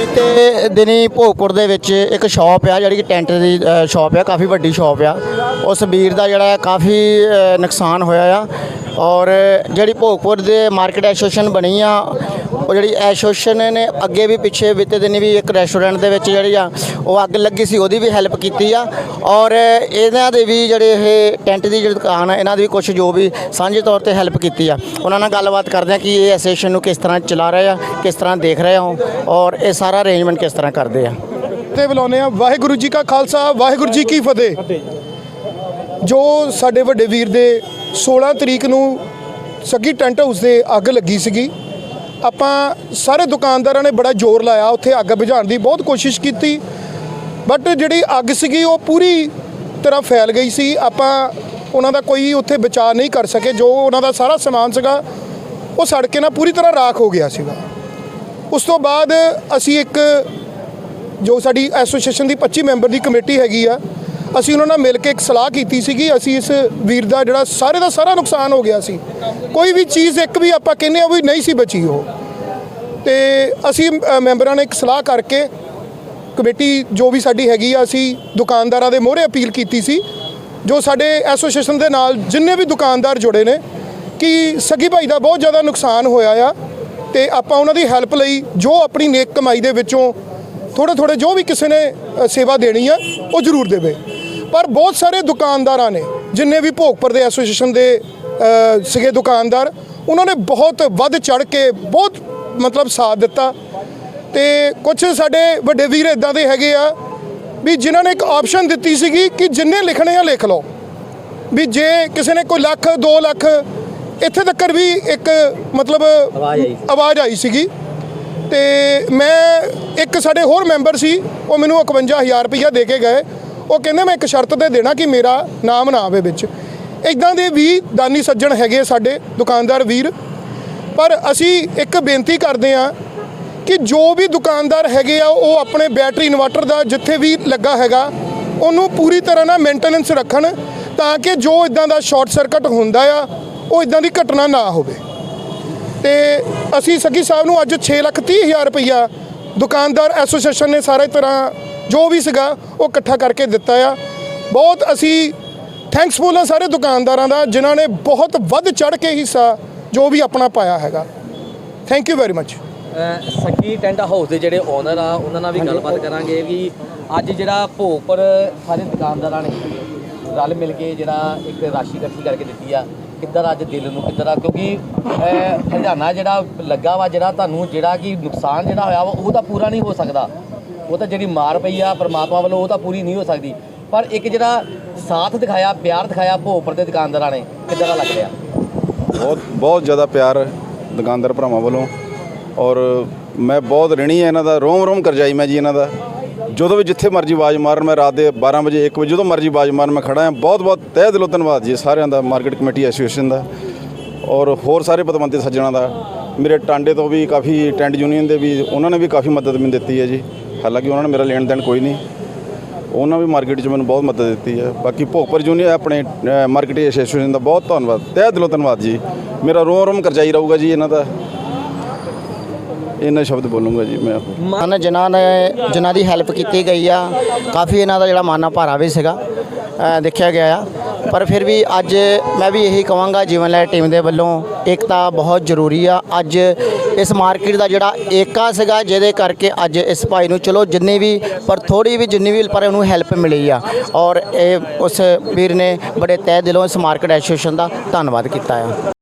ਬੀਤੇ ਦਿਨੀ ਭੋਗਪੁਰ ਦੇ ਵਿੱਚ ਇੱਕ ਸ਼ਾਪ ਆ, ਜਿਹੜੀ ਕਿ ਟੈਂਟ ਦੀ ਸ਼ਾਪ ਆ, ਕਾਫੀ ਵੱਡੀ ਸ਼ਾਪ ਆ। ਉਸ ਵੀਰ ਦਾ ਜਿਹੜਾ ਹੈ ਕਾਫੀ ਨੁਕਸਾਨ ਹੋਇਆ ਆ। ਔਰ ਜਿਹੜੀ ਭੋਗਪੁਰ ਦੇ ਮਾਰਕੀਟ ਐਸੋਸੀਏਸ਼ਨ ਬਣੀ ਆ ਉਹ ਜਿਹੜੀ ਐਸੋਸੀਏਸ਼ਨ ਨੇ ਅੱਗੇ ਵੀ ਪਿੱਛੇ ਬੀਤੇ ਦਿਨੀ ਵੀ ਇੱਕ ਰੈਸਟੋਰੈਂਟ ਦੇ ਵਿੱਚ ਜਿਹੜੀ ਆ, ਉਹ ਅੱਗ ਲੱਗੀ ਸੀ, ਉਹਦੀ ਵੀ ਹੈਲਪ ਕੀਤੀ ਆ। ਔਰ ਇਹਨਾਂ ਦੇ ਵੀ ਜਿਹੜੇ ਇਹ ਟੈਂਟ ਦੀ ਜਿਹੜੀ ਦੁਕਾਨ ਆ, ਇਹਨਾਂ ਦੀ ਵੀ ਕੁਝ ਜੋ ਵੀ ਸਾਂਝੇ ਤੌਰ ਤੇ ਹੈਲਪ ਕੀਤੀ ਆ। ਉਹਨਾਂ ਨਾਲ ਗੱਲਬਾਤ ਕਰਦੇ ਆ ਕਿ ਇਹ ਐਸੋਸੀਏਸ਼ਨ ਨੂੰ ਕਿਸ ਤਰ੍ਹਾਂ ਚਲਾ ਰਹੇ ਆ, ਕਿਸ ਤਰ੍ਹਾਂ ਦੇਖ ਰਹੇ ਹੋ, ਔਰ ਇਹ ਸਾਰਾ ਅਰੇਂਜਮੈਂਟ ਕਿਸ ਤਰ੍ਹਾਂ ਕਰਦੇ ਆ। ਤੇ ਬੁਲਾਉਂਦੇ ਆ, ਵਾਹਿਗੁਰੂ ਜੀ ਕਾ ਖਾਲਸਾ, ਵਾਹਿਗੁਰੂ ਜੀ ਕੀ ਫਤਿਹ। ਜੋ ਸਾਡੇ ਵੱਡੇ ਵੀਰ ਦੇ 16 ਤਰੀਕ ਨੂੰ ਸੱਗੀ ਟੈਂਟ ਹਾਊਸ ਦੇ ਅੱਗ ਲੱਗੀ ਸੀਗੀ ਆਪਾਂ ਸਾਰੇ ਦੁਕਾਨਦਾਰਾਂ ਨੇ ਬੜਾ ਜ਼ੋਰ ਲਾਇਆ, ਉੱਥੇ ਅੱਗ ਬੁਝਾਉਣ ਦੀ ਬਹੁਤ ਕੋਸ਼ਿਸ਼ ਕੀਤੀ। ਬਟ ਜਿਹੜੀ ਅੱਗ ਸੀਗੀ, ਉਹ ਪੂਰੀ ਤਰ੍ਹਾਂ ਫੈਲ ਗਈ ਸੀ। ਆਪਾਂ ਉਹਨਾਂ ਦਾ ਕੋਈ ਉੱਥੇ ਬਚਾਅ ਨਹੀਂ ਕਰ ਸਕੇ। ਜੋ ਉਹਨਾਂ ਦਾ ਸਾਰਾ ਸਮਾਨ ਸੀਗਾ, ਉਹ ਸੜ ਕੇ ਨਾ ਪੂਰੀ ਤਰ੍ਹਾਂ ਰਾਖ ਹੋ ਗਿਆ ਸੀਗਾ। ਉਸ ਤੋਂ ਬਾਅਦ ਅਸੀਂ ਇੱਕ ਜੋ ਸਾਡੀ ਐਸੋਸੀਏਸ਼ਨ ਦੀ 25 ਮੈਂਬਰ ਦੀ ਕਮੇਟੀ ਹੈਗੀ ਆ ਅਸੀਂ ਉਹਨਾਂ ਨਾਲ ਮਿਲ ਕੇ ਇੱਕ ਸਲਾਹ ਕੀਤੀ ਸੀਗੀ, ਅਸੀਂ ਇਸ ਵੀਰ ਦਾ ਜਿਹੜਾ ਸਾਰੇ ਦਾ ਸਾਰਾ ਨੁਕਸਾਨ ਹੋ ਗਿਆ ਸੀ। ਕੋਈ ਵੀ ਚੀਜ਼ ਇੱਕ ਵੀ ਆਪਾਂ ਕਹਿੰਦੇ ਆ ਵੀ ਨਹੀਂ ਸੀ ਬਚੀ ਉਹ। ਤੇ ਅਸੀਂ ਮੈਂਬਰਾਂ ਨੇ ਇੱਕ ਸਲਾਹ ਕਰਕੇ ਕਮੇਟੀ ਜੋ ਵੀ ਸਾਡੀ ਹੈਗੀ ਆ, ਅਸੀਂ ਦੁਕਾਨਦਾਰਾਂ ਦੇ ਮੋਹਰੇ ਅਪੀਲ ਕੀਤੀ ਸੀ, ਜੋ ਸਾਡੇ ਐਸੋਸੀਏਸ਼ਨ ਦੇ ਨਾਲ ਜਿੰਨੇ ਵੀ ਦੁਕਾਨਦਾਰ ਜੁੜੇ ਨੇ ਕਿ ਸਗੀ ਭਾਈ ਦਾ ਬਹੁਤ ਜ਼ਿਆਦਾ ਨੁਕਸਾਨ ਹੋਇਆ ਆ ਤੇ ਆਪਾਂ ਉਹਨਾਂ ਦੀ ਹੈਲਪ ਲਈ ਜੋ ਆਪਣੀ ਨੇਕ ਕਮਾਈ ਦੇ ਵਿੱਚੋਂ ਥੋੜੇ ਥੋੜੇ ਜੋ ਵੀ ਕਿਸੇ ਨੇ ਸੇਵਾ ਦੇਣੀ ਆ, ਉਹ ਜ਼ਰੂਰ ਦੇਵੇ। ਪਰ ਬਹੁਤ ਸਾਰੇ ਦੁਕਾਨਦਾਰਾਂ ਨੇ ਜਿੰਨੇ ਵੀ ਭੋਗਪੁਰ ਦੇ ਐਸੋਸੀਏਸ਼ਨ ਦੇ ਸੀਗੇ ਦੁਕਾਨਦਾਰ ਉਹਨਾਂ ਨੇ ਬਹੁਤ ਵੱਧ ਚੜ ਕੇ ਬਹੁਤ ਮਤਲਬ ਸਾਥ ਦਿੱਤਾ। ਤੇ ਕੁਝ ਸਾਡੇ ਵੱਡੇ ਵੀਰ ਇਦਾਂ ਦੇ ਹੈਗੇ ਆ ਵੀ ਜਿਨ੍ਹਾਂ ਨੇ ਇੱਕ ਆਪਸ਼ਨ ਦਿੱਤੀ ਸੀਗੀ ਕਿ ਜਿੰਨੇ ਲਿਖਣੇ ਆ ਲਿਖ ਲਓ। ਵੀ ਜੇ ਕਿਸੇ ਨੇ ਕੋਈ ਲੱਖ 2 ਲੱਖ ਇੱਥੇ ਤੱਕ ਵੀ ਇੱਕ ਮਤਲਬ ਆਵਾਜ਼ ਆਈ। ਆਵਾਜ਼ ਆਈ ਸੀਗੀ। ਤੇ ਮੈਂ ਇੱਕ ਸਾਡੇ ਹੋਰ ਮੈਂਬਰ ਸੀ ਉਹ ਮੈਨੂੰ 51000 ਰੁਪਇਆ ਦੇ ਕੇ ਗਏ। ਉਹ ਕਹਿੰਦੇ ਮੈਂ ਇੱਕ ਸ਼ਰਤ ਤੇ ਦੇਣਾ ਕਿ ਮੇਰਾ ਨਾਮ ਨਾ ਆਵੇ ਵਿੱਚ। ਇਦਾਂ ਦੇ ਵੀ ਦਾਨੀ ਸੱਜਣ ਹੈਗੇ ਸਾਡੇ, ਦੁਕਾਨਦਾਰ ਵੀਰ। ਪਰ ਅਸੀਂ ਇੱਕ ਬੇਨਤੀ ਕਰਦੇ ਆ ਕਿ ਜੋ ਵੀ ਦੁਕਾਨਦਾਰ ਹੈਗੇ ਆ, ਉਹ ਆਪਣੇ ਬੈਟਰੀ ਇਨਵਰਟਰ ਦਾ ਜਿੱਥੇ ਵੀ ਲੱਗਾ ਹੈਗਾ, ਉਹਨੂੰ ਪੂਰੀ ਤਰ੍ਹਾਂ ਨਾਲ ਮੇਨਟੇਨੈਂਸ ਰੱਖਣ ਤਾਂ ਕਿ ਜੋ ਇਦਾਂ ਦਾ ਸ਼ਾਰਟ ਸਰਕਟ ਹੁੰਦਾ ਆ, ਉਹ ਇਦਾਂ ਦੀ ਘਟਨਾ ਨਾ ਹੋਵੇ। ਤੇ ਅਸੀਂ ਸੱਗੀ ਸਾਹਿਬ ਨੂੰ ਅੱਜ 6 ਲੱਖ 30 ਹਜ਼ਾਰ ਰੁਪਈਆ ਦੁਕਾਨਦਾਰ ਐਸੋਸੀਏਸ਼ਨ ਨੇ ਸਾਰੇ ਤਰ੍ਹਾਂ ਜੋ ਵੀ ਸੀਗਾ ਉਹ ਇਕੱਠਾ ਕਰਕੇ ਦਿੱਤਾ ਆ। ਬਹੁਤ ਅਸੀਂ ਥੈਂਕਸਫੁਲ ਆ ਸਾਰੇ ਦੁਕਾਨਦਾਰਾਂ ਦਾ ਜਿਨ੍ਹਾਂ ਨੇ ਬਹੁਤ ਵੱਧ ਚੜ ਕੇ ਹਿੱਸਾ ਜੋ ਵੀ ਆਪਣਾ ਪਾਇਆ ਹੈਗਾ। Thank you very much Saggi tent house ਦੇ ਜਿਹੜੇ ਓਨਰ ਆ ਉਹਨਾਂ ਨਾਲ ਵੀ ਗੱਲਬਾਤ ਕਰਾਂਗੇ ਕਿ ਅੱਜ ਜਿਹੜਾ ਭੋਗਪੁਰ ਸਾਰੇ ਦੁਕਾਨਦਾਰਾਂ ਨੇ ਰਲ ਮਿਲ ਕੇ ਜਿਹੜਾ ਇੱਕ ਰਾਸ਼ੀ ਇਕੱਠੀ ਕਰਕੇ ਦਿੱਤੀ ਆ ਕਿੱਧਰ ਅੱਜ ਦਿਲ ਨੂੰ ਕਿੱਧਰ ਆ ਕਿਉਂਕਿ ਹਰਜਾਨਾ ਜਿਹੜਾ ਲੱਗਾ ਵਾ ਜਿਹੜਾ ਤੁਹਾਨੂੰ ਜਿਹੜਾ ਕਿ ਨੁਕਸਾਨ ਜਿਹੜਾ ਹੋਇਆ ਵਾ ਉਹ ਤਾਂ ਪੂਰਾ ਨਹੀਂ ਹੋ ਸਕਦਾ। ਉਹ ਤਾਂ ਜਿਹੜੀ ਮਾਰ ਪਈ ਆ ਪਰਮਾਤਮਾ ਵੱਲੋਂ, ਉਹ ਤਾਂ ਪੂਰੀ ਨਹੀਂ ਹੋ ਸਕਦੀ। ਪਰ ਇੱਕ ਜਿਹੜਾ ਸਾਥ ਦਿਖਾਇਆ, ਪਿਆਰ ਦਿਖਾਇਆ ਭੋਪਰ ਦੇ ਦੁਕਾਨਦਾਰਾਂ ਨੇ, ਕਿੱਦਾਂ ਦਾ ਲੱਗ ਰਿਹਾ? ਬਹੁਤ ਬਹੁਤ ਜ਼ਿਆਦਾ ਪਿਆਰ ਦੁਕਾਨਦਾਰ ਭਰਾਵਾਂ ਵੱਲੋਂ। ਔਰ ਮੈਂ ਬਹੁਤ ਰਿਣੀ ਹੈ ਇਹਨਾਂ ਦਾ, ਰੋਮ ਰੋਮ ਕਰਜਾਈ ਮੈਂ ਜੀ ਇਹਨਾਂ ਦਾ। ਜਦੋਂ ਵੀ ਜਿੱਥੇ ਮਰਜ਼ੀ ਆਵਾਜ਼ ਮਾਰਨ, ਮੈਂ ਰਾਤ ਦੇ 12 ਵਜੇ 1 ਵਜੇ ਜਦੋਂ ਮਰਜ਼ੀ ਆਵਾਜ਼ ਮਾਰਨ, ਮੈਂ ਖੜਾ ਹਾਂ। ਬਹੁਤ ਬਹੁਤ ਤਹਿ ਦਿਲੋਂ ਧੰਨਵਾਦ ਜੀ ਸਾਰਿਆਂ ਦਾ, ਮਾਰਕੀਟ ਕਮੇਟੀ ਐਸੋਸੀਏਸ਼ਨ ਦਾ। ਔਰ ਹੋਰ ਸਾਰੇ ਪਤਵੰਤੇ ਸੱਜਣਾ ਦਾ। ਮੇਰੇ ਟਾਂਡੇ ਤੋਂ ਵੀ ਕਾਫੀ ਟੈਂਟ ਯੂਨੀਅਨ ਦੇ ਵੀ, ਉਹਨਾਂ ਨੇ ਵੀ ਕਾਫੀ ਮਦਦ ਮੈਨੂੰ ਦਿੱਤੀ ਹੈ ਜੀ। ਹਾਲਾਂਕਿ ਉਹਨਾਂ ਨੇ ਮੇਰਾ ਲੈਣ ਦੇਣ ਕੋਈ ਨਹੀਂ। ਉਹਨਾਂ ਵੀ ਮਾਰਕੀਟ 'ਚ ਮੈਨੂੰ ਬਹੁਤ ਮਦਦ ਦਿੱਤੀ ਹੈ। ਬਾਕੀ ਭੋਗਪੁਰ ਯੂਨੀਅਨ ਆਪਣੇ ਮਾਰਕੀਟ ਐਸੋਸੀਏਸ਼ਨ ਦਾ ਬਹੁਤ ਧੰਨਵਾਦ। ਤਹਿ ਦਿਲੋਂ ਧੰਨਵਾਦ ਜੀ। ਮੇਰਾ ਰੋਮ ਰੋਮ ਕਰਜਾਈ ਰਹੂਗਾ ਜੀ ਇਹਨਾਂ ਦਾ। ਇਹਨਾਂ ਸ਼ਬਦ ਬੋਲੂੰਗਾ ਜੀ ਮੈਂ ਹਨ ਜਿਨ੍ਹਾਂ ਨੇ, ਜਿਨ੍ਹਾਂ ਦੀ ਹੈਲਪ ਕੀਤੀ ਗਈ ਆ, ਕਾਫੀ ਇਹਨਾਂ ਦਾ ਜਿਹੜਾ ਮਾਨਾ ਭਾਰਾ ਵੀ ਸੀਗਾ ਦੇਖਿਆ ਗਿਆ ਆ। ਪਰ ਫਿਰ ਵੀ ਅੱਜ ਮੈਂ ਵੀ ਇਹੀ ਕਹਾਂਗਾ ਜੀਵਨ ਲੈ ਟੀਮ ਦੇ ਵੱਲੋਂ, ਏਕਤਾ ਬਹੁਤ ਜ਼ਰੂਰੀ ਆ। ਅੱਜ ਇਸ ਮਾਰਕੀਟ ਦਾ ਜਿਹੜਾ ਏਕਾ ਸੀਗਾ, ਜਿਹਦੇ ਕਰਕੇ ਅੱਜ ਇਸ ਭਾਈ ਨੂੰ ਚਲੋ ਜਿੰਨੀ ਵੀ, ਪਰ ਥੋੜੀ ਵੀ ਜਿੰਨੀ ਵੀ ਪਰ ਉਹਨੂੰ ਹੈਲਪ ਮਿਲੀ ਆ। ਔਰ ਇਹ ਉਸ ਵੀਰ ਨੇ ਬੜੇ ਤਹਿ ਦਿਲੋਂ ਇਸ ਮਾਰਕੀਟ ਐਸੋਸੀਏਸ਼ਨ ਦਾ ਧੰਨਵਾਦ ਕੀਤਾ ਆ।